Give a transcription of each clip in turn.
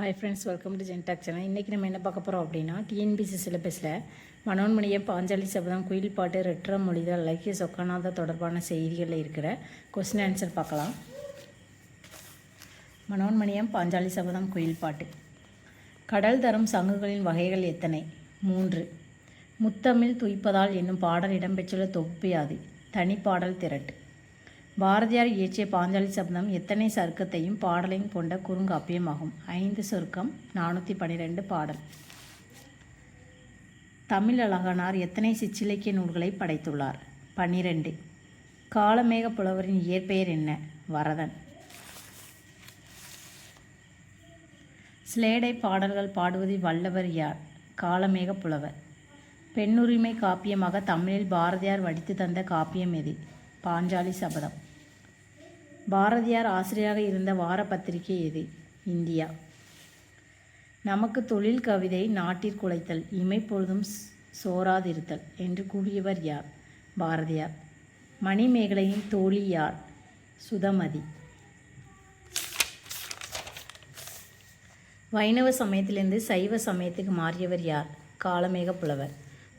Hi friends welcome to ஜென்டாக் channel இன்றைக்கி நம்ம என்ன பார்க்க போகிறோம் அப்படின்னா டிஎன்பிசி சிலபஸில் மனோன்மணியம் பாஞ்சாலி சபதம் குயில் பாட்டு ரெட்ர மொழிதல் இலக்கிய சொக்கநாத தொடர்பான செய்திகளில் இருக்கிற கொஸ்டின் ஆன்சர் பார்க்கலாம். மனோன்மணியம் பாஞ்சாலி சபதம் குயில் பாட்டு. கடல் தரும் சங்குகளின் வகைகள் எத்தனை? மூன்று. முத்தமிழ் துய்ப்பதால் என்னும் பாடல் இடம்பெற்றுள்ள தொகுப்பு யாது தனிப்பாடல் திரட்டு. பாரதியார் இயற்றிய பாஞ்சாலி சபதம் எத்தனை சர்க்கத்தையும் பாடலையும் கொண்ட குறுங்காப்பியமாகும். ஐந்து சொர்க்கம் நானூற்றி பன்னிரெண்டு பாடல். தமிழ் அழகனார் எத்தனை சிற்றிலக்கிய நூல்களை படைத்துள்ளார்? பன்னிரெண்டு காலமேக புலவரின் இயற்பெயர் என்ன? வரதன். ஸ்லேடை பாடல்கள் பாடுவதில் வல்லவர் யார்? காலமேக புலவர். பெண்ணுரிமை காப்பியமாக தமிழில் பாரதியார் வடித்து தந்த காப்பியம் எது? பாஞ்சாலி சபதம். பாரதியார் ஆசிரியராக இருந்த வார பத்திரிகை எது? இந்தியா. நமக்கு தொழில் கவிதை நாட்டிற்குலைத்தல் இமைப்பொழுதும் சோராதிருத்தல் என்று கூறியவர் யார்? பாரதியார். மணிமேகலையின் தோழி யார்? சுதமதி. வைணவ சமயத்திலிருந்து சைவ சமயத்துக்கு மாறியவர் யார்? காலமேக புலவர்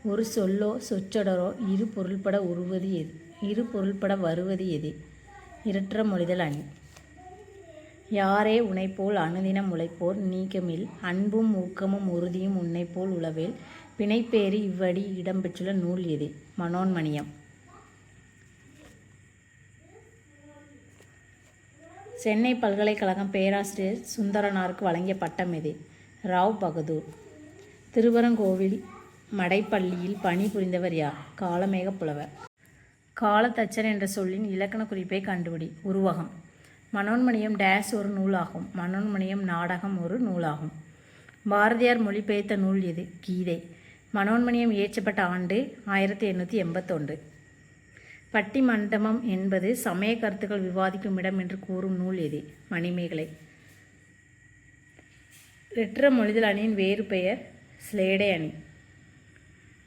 ஒரு சொல்லோ சொற்றொடரோ இரு பொருள்பட உருவது எது? இரு பொருள்பட வருவது எது? இருற்ற மொழிதல் அணி. யாரே உனைப்போல் அனுதினம் உழைப்போர் நீக்கமில் அன்பும் ஊக்கமும் உறுதியும் உன்னைப்போல் உளவேல் பிணைப்பேறி இவ்வடி இடம்பெற்றுள்ள நூல் எது? மனோன்மணியம். சென்னை பல்கலைக்கழகம் பேராசிரியர் சுந்தரனாருக்கு வழங்கிய பட்டம் எது? ராவ் பகதூர். திருவரங்கோவில் மடைப்பள்ளியில் பணிபுரிந்தவர் யார்? காலமேக புலவர். காலத்தச்சர் என்ற சொல்லின் இலக்கண குறிப்பை கண்டுபிடி. உருவகம். மனோன்மணியம் டேஸ் ஒரு நூலாகும். மனோன்மணியம் நாடகம் ஒரு நூலாகும். பாரதியார் மொழிபெயர்த்த நூல் எது? கீதை. மனோன்மணியம் இயற்றப்பட்ட ஆண்டு ஆயிரத்தி எண்ணூற்றி எண்பத்தொன்று. பட்டி மண்டபம் என்பது சமய கருத்துக்கள் விவாதிக்கும் இடம் என்று கூறும் நூல் எது? மணிமேகலை. ரெற்ற மொழிதல் அணியின் வேறு பெயர் ஸ்லேடை அணி.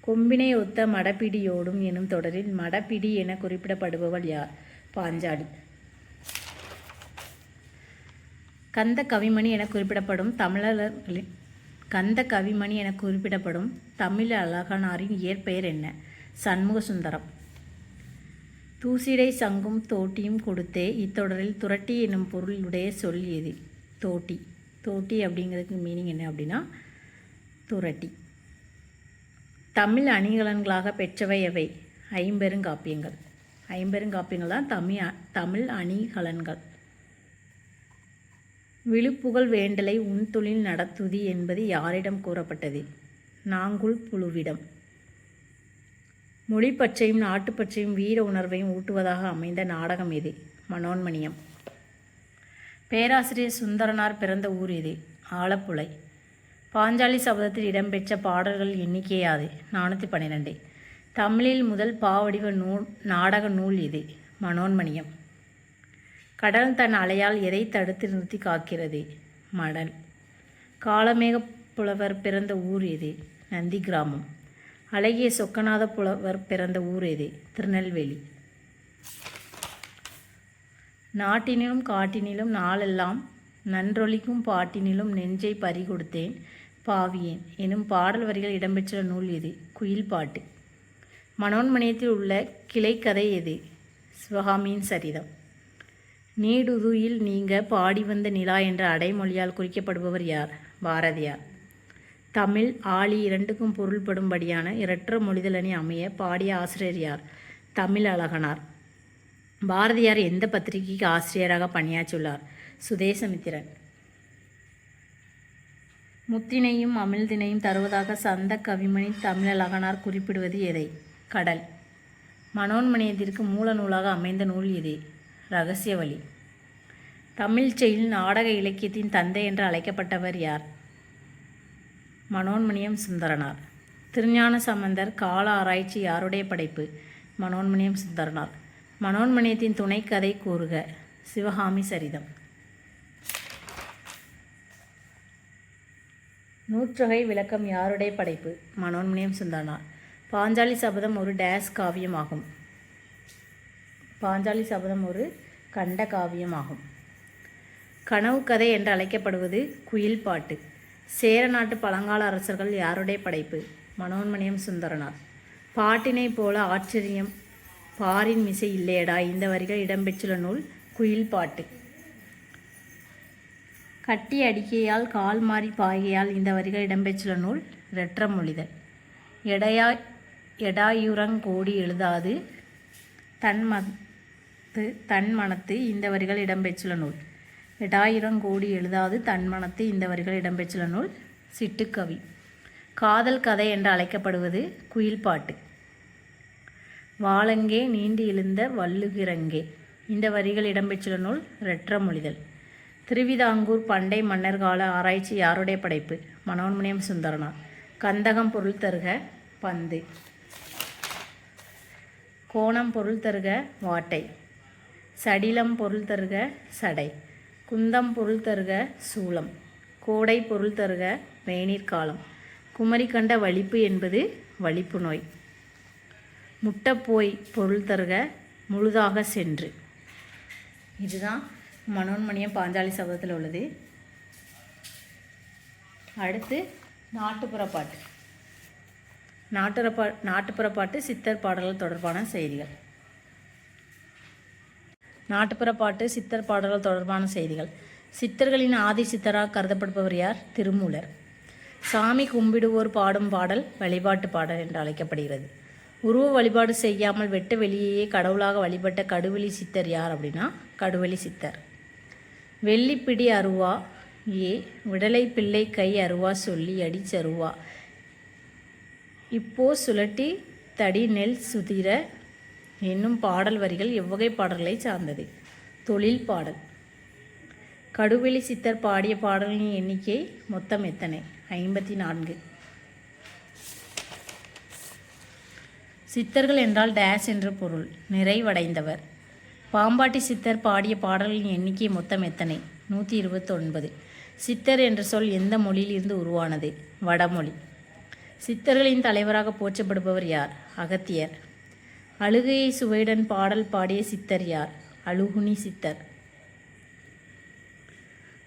கொம்பினை ஒத்த மடப்பிடியோடும் எனும் தொடரில் மடப்பிடி என குறிப்பிடப்படுபவள் யார்? பாஞ்சாலி. கந்த கவிமணி என குறிப்பிடப்படும் தமிழர்களின் கந்த கவிமணி என குறிப்பிடப்படும் தமிழ் அழகனாரின் இயற்பெயர் என்ன? சண்முக சுந்தரம் தூசிடை சங்கும் தோட்டியும் கொடுத்தே இத்தொடரில் துரட்டி என்னும் பொருளுடைய சொல் எது? தோட்டி. தோட்டி அப்படிங்கிறதுக்கு மீனிங் என்ன அப்படின்னா துரட்டி. தமிழ் அணிகலன்களாக பெற்றவை எவை ஐம்பெருங்காப்பியங்கள். ஐம்பெருங்காப்பியங்கள் தான் தமிழ் தமிழ் அணிகலன்கள். விழுப்புகழ் வேண்டலை உன் தொழில் நடத்துதி என்பது யாரிடம் கூறப்பட்டது? நாங்குள் புழுவிடம். மொழி பற்றையும் நாட்டுப்பற்றையும் வீர உணர்வையும் ஊட்டுவதாக அமைந்த நாடகம் எது? மனோன்மணியம். பேராசிரியர் சுந்தரனார் பிறந்த ஊர் எது? ஆலப்புழை. பாஞ்சாலி சபதத்தில் இடம்பெற்ற பாடல்கள் எண்ணிக்கையாது. நானூற்றி பன்னிரெண்டு. தமிழில் முதல் பாவடிவ நூல் நாடக நூல் இது மனோன்மணியம். கடல் தன் அலையால் எதை தடுத்து நிறுத்தி காக்கிறது? மடல். காலமேக புலவர் பிறந்த ஊர் எது நந்தி கிராமம். அழகிய சொக்கநாத புலவர் பிறந்த ஊர் எது திருநெல்வேலி. நாட்டினிலும் காட்டினிலும் நாளெல்லாம் நன்றொலிக்கும் பாட்டினிலும் நெஞ்சை பறிகொடுத்தேன். பாவியேன் எனும் பாடல் வரிகள் இடம்பெற்ற நூல் எது? குயில் பாட்டு. மனோன்மணியத்தில் உள்ள கிளைக்கதை எது? சிவகாமியின் சரிதம். நீடுதுயில் நீங்க பாடி வந்த நிலா என்ற அடைமொழியால் குறிக்கப்படுபவர் யார்? பாரதியார். தமிழ் ஆளி இரண்டுக்கும் பொருள்படும்படியான இரற்ற மொழிதலணி அமைய பாடிய ஆசிரியர் யார்? தமிழ் அழகனார். பாரதியார் எந்த பத்திரிகைக்கு ஆசிரியராக பணியாற்றியுள்ளார் சுதேசமித்திரன். முத்தினையும் அமிழ்தினையும் தருவதாக சந்த கவிமணி தமிழலகனார் குறிப்பிடுவது எதை? கடல். மனோன்மணியத்திற்கு மூல நூலாக அமைந்த நூல் எது ரகசிய வழி. தமிழ் செயல் நாடக இலக்கியத்தின் தந்தை என்று அழைக்கப்பட்டவர் யார்? மனோன்மணியம் சுந்தரனார். திருஞான சம்பந்தர் கால ஆராய்ச்சி யாருடைய படைப்பு? மனோன்மணியம் சுந்தரனார். மனோன்மணியத்தின் துணைக்கதை கூறுக. சிவகாமி சரிதம். நூற்றொகை விளக்கம் யாருடைய படைப்பு? மனோன்மணியம் சுந்தரனார் பாஞ்சாலி சபதம் ஒரு டேஸ் காவியமாகும். பாஞ்சாலி சபதம் ஒரு கண்ட காவியமாகும். கனவு கதை என்று அழைக்கப்படுவது குயில் பாட்டு. சேர நாட்டு பழங்கால அரசர்கள் யாருடைய படைப்பு? மனோன்மணியம் சுந்தரனார். பாட்டினைப் போல ஆச்சரியம் பாரின் மிசை இல்லையடா இந்த வரிகள் இடம்பெற்றுள்ள நூல் குயில் பாட்டு. கட்டி அடிக்கையால் கால் மாறி பாய்கையால் இந்த வரிகள் இடம்பெற்றுள்ள நூல் ரெற்றமொழிதல் எடையா எடாயுரங்கோடி எழுதாது தன்மத்து தன்மனத்து இந்த வரிகள் இடம்பெற்றுள்ள நூல். எடாயிரங்கோடி எழுதாது தன்மனத்து இந்த வரிகள் இடம்பெற்றுள்ள நூல் சிட்டுக்கவி. காதல் கதை என்று அழைக்கப்படுவது குயில் பாட்டு வாழங்கே நீண்டு எழுந்த வள்ளுகிறங்கே. இந்த வரிகள் இடம்பெற்றுள்ள நூல் ரெற்றமொழிதல் திருவிதாங்கூர் பண்டை மன்னர் கால ஆராய்ச்சி யாருடைய படைப்பு? மனோன்மணியம் சுந்தரனார். கந்தகம் பொருள் தருக பந்து. கோணம் பொருள் தருக வாட்டை. சடிலம் பொருள் தருக சடை. குந்தம் பொருள் தருக சூலம் கோடை பொருள் தருக வேநீர் காலம். குமரி கண்ட வலிப்பு என்பது வலிப்பு நோய். முட்டைப்போய் பொருள் தருக முழுதாக சென்று. இதுதான் மனோன்மணியம் பாஞ்சாலி சபதத்தில் உள்ளது. அடுத்து நாட்டுப்புற பாட்டு. நாட்டுற பா நாட்டுப்புற பாட்டு சித்தர் பாடல்கள் தொடர்பான செய்திகள். நாட்டுப்புற பாட்டு சித்தர் பாடல்கள் தொடர்பான செய்திகள். சித்தர்களின் ஆதி சித்தராக கருதப்படுபவர் யார்? திருமூலர். சாமி கும்பிடுவோர் பாடும் பாடல் வழிபாட்டு பாடல் என்று அழைக்கப்படுகிறது. உருவ வழிபாடு செய்யாமல் வெட்ட வெளியேயே கடவுளாக வழிபட்ட கடுவெளி சித்தர் யார் அப்படின்னா கடுவெளி சித்தர். வெள்ளிப்பிடி அருவா ஏ விடலை பிள்ளை கை அருவா சொல்லி அடிச்சருவா. இப்போ சுழட்டி தடி நெல் சுதிர என்னும் பாடல் வரிகள் எவ்வகை பாடல்களை சார்ந்தது. தொழில் பாடல். கடுவெளி சித்தர் பாடிய பாடல்களின் எண்ணிக்கை மொத்தம் எத்தனை? ஐம்பத்தி நான்கு சித்தர்கள் என்றால் டேஸ் என்று பொருள். நிறைவடைந்தவர். பாம்பாட்டி சித்தர் பாடிய பாடல்களின் எண்ணிக்கை மொத்தம் எத்தனை? நூற்றி இருபத்தொன்பது. சித்தர் என்ற சொல் எந்த மொழியிலிருந்து உருவானது? வடமொழி. சித்தர்களின் தலைவராக போற்றப்படுபவர் யார்? அகத்தியர். அழுகையை சுவையுடன் பாடல் பாடிய சித்தர் யார்? அழுகுனி சித்தர்.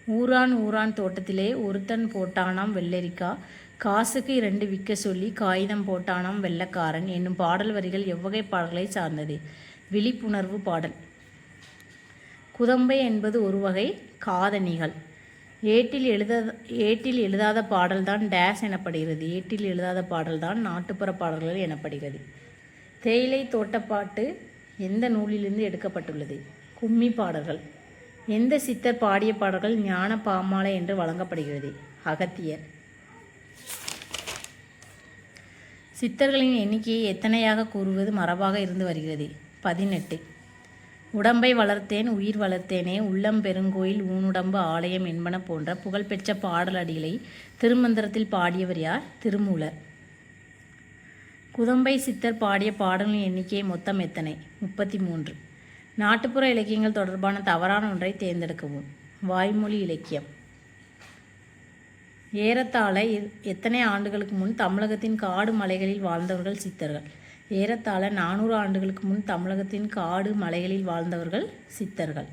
ஊரான் ஊரான் தோட்டத்திலே ஒருத்தன் போட்டானாம் வெள்ளரிக்கா காசுக்கு இரண்டு விற்க சொல்லி காகிதம் போட்டானாம் வெள்ளக்காரன் என்னும் பாடல் வரிகள் எவ்வகை பாடல்களை சார்ந்தது? விழிப்புணர்வு பாடல். குதம்பை என்பது ஒரு வகை காதணிகள். ஏட்டில் எழுத ஏட்டில் எழுதாத பாடல்தான் டேஸ் எனப்படுகிறது. ஏட்டில் எழுதாத பாடல்தான் நாட்டுப்புற பாடல்கள் எனப்படுகிறது. தேயிலை தோட்டப்பாட்டு எந்த நூலிலிருந்து எடுக்கப்பட்டுள்ளது? கும்மி பாடல்கள். எந்த சித்தர் பாடிய பாடல்கள் ஞான பாமாலை என்று வழங்கப்படுகிறது? அகத்தியர். சித்தர்களின் எண்ணிக்கையை எத்தனையாக கூறுவது மரபாக இருந்து வருகிறது? பதினெட்டு. உடம்பை வளர்த்தேன் உயிர் வளர்த்தேனே உள்ளம் பெருங்கோயில் ஊனுடம்பு ஆலயம் என்பன போன்ற புகழ்பெற்ற பாடலடிகளை திருமந்திரத்தில் பாடியவர் யார்? திருமூலர். குதம்பை சித்தர் பாடிய பாடல்களின் எண்ணிக்கை மொத்தம் எத்தனை? முப்பத்தி மூன்று நாட்டுப்புற இலக்கியங்கள் தொடர்பான தவறான ஒன்றை தேர்ந்தெடுக்கவும். வாய்மொழி இலக்கியம். ஏறத்தாழ எத்தனை ஆண்டுகளுக்கு முன் தமிழகத்தின் காடு மலைகளில் வாழ்ந்தவர்கள் சித்தர்கள்? ஏறத்தாழ நானூறு ஆண்டுகளுக்கு முன் தமிழகத்தின் காடு மலைகளில் வாழ்ந்தவர்கள் சித்தர்கள்.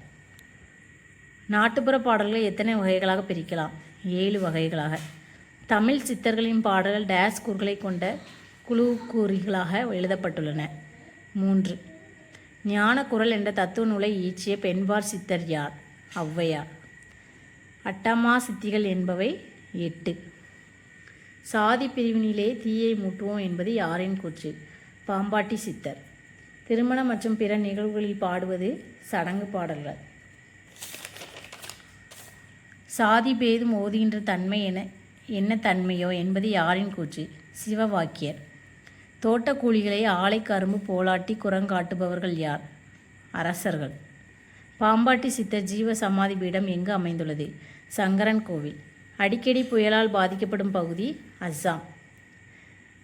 நாட்டுப்புற பாடல்களை எத்தனை வகைகளாக பிரிக்கலாம்? ஏழு வகைகளாக. தமிழ் சித்தர்களின் பாடல்கள் டேஸ் கூறுகளை கொண்ட குழு கூறிகளாக எழுதப்பட்டுள்ளன. மூன்று. ஞான குரல் என்ற தத்துவ நூலை ஈச்சிய பெண்பார் சித்தர் யார்? ஔவையார். அட்டமா சித்திகள் என்பவை எட்டு. சாதி பிரிவினிலே தீயை மூட்டுவோம் என்பது யாரின் கூற்று? பாம்பாட்டி சித்தர். திருமணம் மற்றும் பிற நிகழ்வுகளில் பாடுவது சடங்கு பாடல்கள். சாதி பேதும் ஓதுகின்ற தன்மை என என்ன தன்மையோ என்பது யாரின் கூற்று? சிவவாக்கியர். தோட்டக்கூலிகளை ஆலை கரும்பு போலாட்டி குரங்காட்டுபவர்கள் யார்? அரசர்கள். பாம்பாட்டி சித்தர் ஜீவ சமாதி பீடம் எங்கு அமைந்துள்ளது? சங்கரன் கோவில். அடிக்கடி புயலால் பாதிக்கப்படும் பகுதி அஸ்ஸாம்.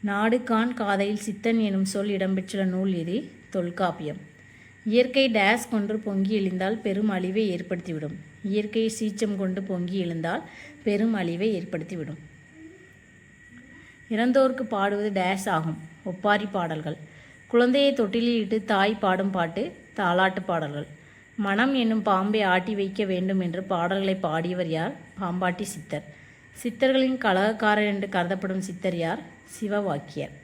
நாடு கான் காதையில் சித்தன் எனும் சொல் இடம்பெற்றுள்ள நூல் எது தொல்காப்பியம். இயற்கை டேஸ் கொண்டு பொங்கி எழுந்தால் பெரும் அழிவை ஏற்படுத்திவிடும். இயற்கை சீச்சம் கொண்டு பொங்கி எழுந்தால் பெரும் அழிவை ஏற்படுத்திவிடும். இறந்தோருக்கு பாடுவது டேஸ் ஆகும் ஒப்பாரி பாடல்கள். குழந்தையை தொட்டிலில் இட்டு தாய் பாடும் பாட்டு தாலாட்டு பாடல்கள். மனம் என்னும் பாம்பை ஆட்டி வைக்க வேண்டும் என்று பாடல்களை பாடியவர் யார்? பாம்பாட்டி சித்தர். சித்தர்களின் கலகக்காரர் என்று கருதப்படும் சித்தர் யார்? சிவவாக்கியர்.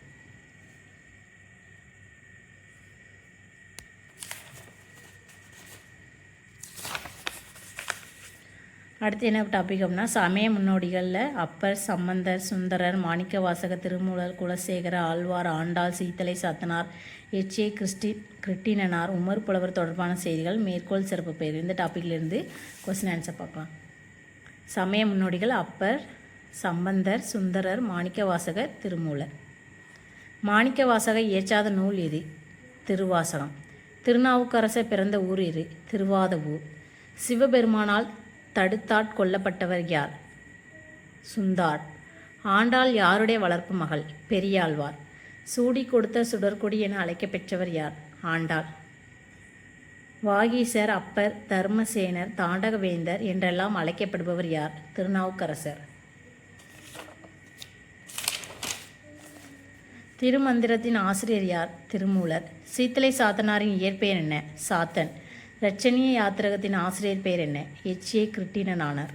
அடுத்து என்ன டாபிக் அப்படின்னா சமய முன்னோடிகளில் Appar Sambandar Sundarar Manikkavasaka Thirumoolar Kulasekara Azhwar Andal Seethalai Sathanar H A Christie Kiruttinanar Umar Pulavar தொடர்பான செய்திகள் மேற்கோள் சிறப்பு பெயர். இந்த டாப்பிக்லேருந்து கொஸ்டின் ஆன்சர் பார்க்கலாம். சமய முன்னோடிகள் அப்பர் சம்பந்தர் சுந்தரர் மாணிக்கவாசகர் திருமூலர். மாணிக்கவாசகர் இயற்றாத நூல் இது திருவாசகம். திருநாவுக்கரசர் பிறந்த ஊர் எது? திருவாதவூர். சிவபெருமானால் தடுத்தாட் கொல்லப்பட்டவர் யார்? சுந்தார். ஆண்டாள் யாருடைய வளர்ப்பு மகள்? பெரியாழ்வார். சூடி கொடுத்த சுடர்கொடி என அழைக்கப்பெற்றவர் யார்? ஆண்டாள். வாகீசர் அப்பர் தர்மசேனர் தாண்டகவேந்தர் என்றெல்லாம் அழைக்கப்படுபவர் யார்? திருநாவுக்கரசர். திருமந்திரத்தின் ஆசிரியர் யார்? திருமூலர். சீத்தலை சாத்தனாரின் இயற்பெயர் என்ன? சாத்தன். ரச்சனிய யாத்திரகத்தின் ஆசிரியர் பெயர் என்ன? எச்ஏ கிருட்டினனானார்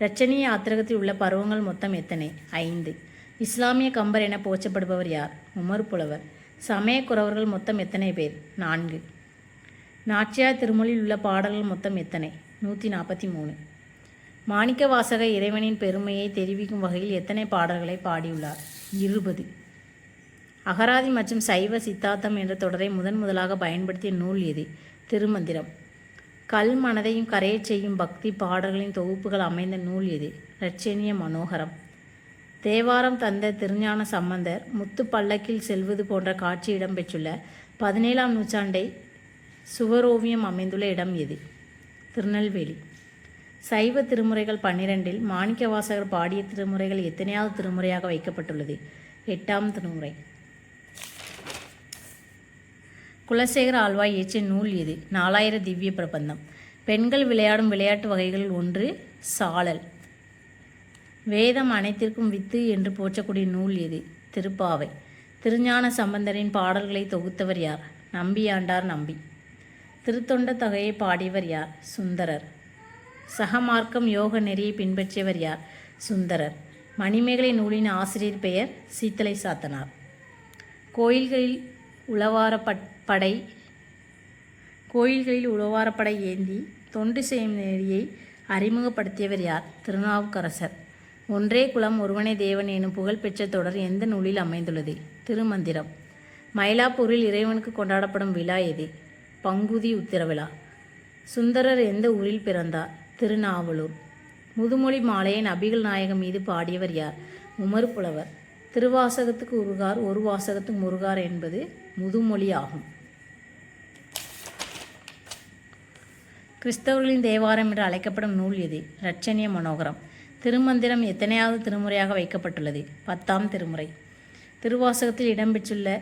ரச்சனிய யாத்திரகத்தில் உள்ள பருவங்கள் மொத்தம் எத்தனை? ஐந்து. இஸ்லாமிய கம்பர் என போற்றப்படுபவர் யார்? உமர் புலவர். சமய குறவர்கள் மொத்தம் எத்தனை பேர்? நான்கு. நாச்சியார் திருமொழியில் உள்ள பாடல்கள் மொத்தம் எத்தனை? நூற்றி நாற்பத்தி மூணு. மாணிக்க வாசக இறைவனின் பெருமையை தெரிவிக்கும் வகையில் எத்தனை பாடல்களை பாடியுள்ளார்? இருபது. அகராதி மற்றும் சைவ சித்தாந்தம் என்ற தொடரை முதன் முதலாக பயன்படுத்திய நூல் இது. திருமந்திரம். கல் மனதையும் கரையச் செய்யும் பக்தி பாடல்களின் தொகுப்புகள் அமைந்த நூல் இது. இரட்சணிய மனோகரம். தேவாரம் தந்த திருஞான சம்பந்தர் முத்து பல்லக்கில் செல்வது போன்ற காட்சி இடம்பெற்றுள்ள பதினேழாம் நூற்றாண்டை சுவரோவியம் அமைந்துள்ள இடம் எது திருநெல்வேலி. சைவ திருமுறைகள் பன்னிரெண்டில் மாணிக்கவாசகர் பாடிய திருமுறைகள் எத்தனையாவது திருமுறையாக வைக்கப்பட்டுள்ளது? எட்டாம் திருமுறை. குலசேகர ஆழ்வாய் இயற்றிய நூல் எது நாலாயிர திவ்ய பிரபந்தம். பெண்கள் விளையாடும் விளையாட்டு வகைகளில் ஒன்று சாழல் வேதம் அனைத்திற்கும் வித்து என்று போற்றக்கூடிய நூல் எது திருப்பாவை. திருஞான சம்பந்தரின் பாடல்களை தொகுத்தவர் யார்? நம்பியாண்டார் நம்பி. திருத்தொண்ட தொகையை பாடியவர் யார்? சுந்தரர். சகமார்க்கம் யோக நெறியை பின்பற்றியவர் யார்? சுந்தரர். மணிமேகலை நூலின் ஆசிரியர் பெயர் சீத்தலை சாத்தனார். கோயில்களில் உளவாரப்பட் படை. கோயில்களில் உழவாரப்படை ஏந்தி தொண்டு செய்யும் நெறியை அறிமுகப்படுத்தியவர் யார்? திருநாவுக்கரசர். ஒன்றே குலம் ஒருவனே தேவன் எனும் புகழ்பெற்ற தொடர் எந்த நூலில் அமைந்துள்ளது? திருமந்திரம். மயிலாப்பூரில் இறைவனுக்கு கொண்டாடப்படும் விழா எது? பங்குதி உத்திரவிழா. சுந்தரர் எந்த ஊரில் பிறந்தார்? திருநாவலூர். முதுமொழி மாலையை நபிகள் நாயகம் மீது பாடியவர் யார்? உமர் புலவர் திருவாசகத்துக்கு உருகார் ஒரு வாசகத்துக்கு முருகார் என்பது முதுமொழி ஆகும். கிறிஸ்தவர்களின் தேவாரம் என்று அழைக்கப்படும் நூல் எது இரட்சணிய மனோகரம். திருமந்திரம் எத்தனையாவது திருமுறையாக வைக்கப்பட்டுள்ளது? பத்தாம் திருமுறை. திருவாசகத்தில் இடம்பெற்றுள்ள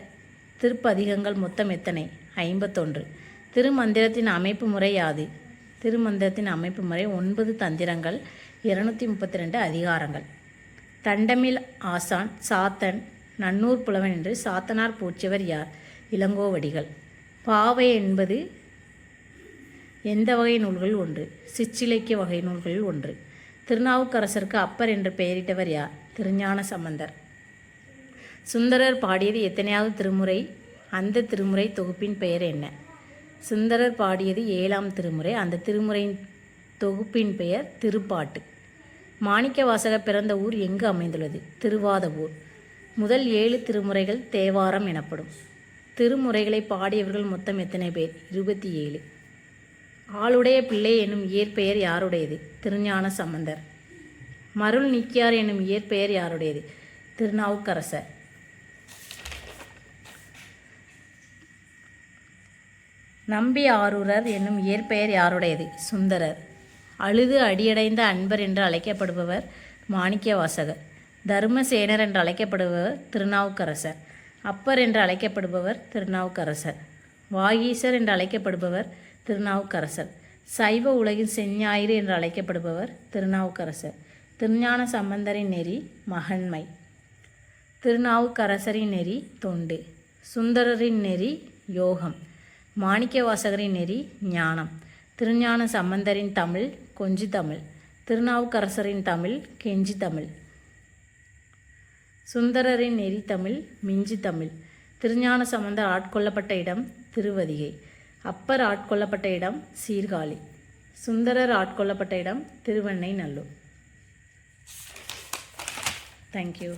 திருப்பதிகங்கள் மொத்தம் எத்தனை? ஐம்பத்தொன்று. திருமந்திரத்தின் அமைப்பு முறை யாது? திருமந்திரத்தின் அமைப்பு முறை ஒன்பது தந்திரங்கள் இருநூற்றி முப்பத்தி ரெண்டு அதிகாரங்கள். தண்டமில் ஆசான் சாத்தன் நன்னூர் புலவன் என்று சாத்தனார் போற்றியவர் யார்? இளங்கோவடிகள். பாவை என்பது எந்த வகை நூல்கள் ஒன்று? சிற்றிலக்கிய வகை நூல்களில் ஒன்று. திருநாவுக்கரசருக்கு அப்பர் என்று பெயரிட்டவர் யார்? திருஞான சம்பந்தர். சுந்தரர் பாடியது எத்தனையாவது திருமுறை? அந்த திருமுறை தொகுப்பின் பெயர் என்ன? சுந்தரர் பாடியது ஏழாம் திருமுறை. அந்த திருமுறையின் தொகுப்பின் பெயர் திருப்பாட்டு. மாணிக்கவாசகர் பிறந்த ஊர் எங்கு அமைந்துள்ளது? திருவாதவூர். முதல் ஏழு திருமுறைகள் தேவாரம் எனப்படும். திருமுறைகளை பாடியவர்கள் மொத்தம் எத்தனை பேர்? இருபத்தி ஏழு. ஆளுடைய பிள்ளை என்னும் இயற்பெயர் யாருடையது? திருஞான சம்பந்தர். மருள் நீக்கியார் என்னும் இயற்பெயர் யாருடையது? திருநாவுக்கரசர். நம்பி ஆரூரர் என்னும் இயற்பெயர் யாருடையது? சுந்தரர். அழுது அடியடைந்த அன்பர் என்று அழைக்கப்படுபவர் மாணிக்கவாசகர். தர்மசேனர் என்று அழைக்கப்படுபவர் திருநாவுக்கரசர். அப்பர் என்று அழைக்கப்படுபவர் திருநாவுக்கரசர். வாகீசர் என்று அழைக்கப்படுபவர் திருநாவுக்கரசர். சைவ உலகின் செஞ்ஞாயிறு என்று அழைக்கப்படுபவர் திருநாவுக்கரசர். திருஞான சம்பந்தரின் நெறி மகன்மை. திருநாவுக்கரசரின் நெறி தொண்டு. சுந்தரரின் நெறி யோகம். மாணிக்கவாசகரின் நெறி ஞானம். திருஞான சம்பந்தரின் தமிழ் கொஞ்சி தமிழ். திருநாவுக்கரசரின் தமிழ் கெஞ்சி தமிழ். சுந்தரரின் நெறி தமிழ் மிஞ்சி தமிழ். திருஞான சம்பந்தர் ஆட்கொள்ளப்பட்ட இடம் திருவதிகை. அப்பர் ஆட்கொள்ளப்பட்ட இடம் சீர்காழி. சுந்தரர் ஆட்கொள்ளப்பட்ட இடம் திருவெண்ணை நல்லூர். தேங்க்யூ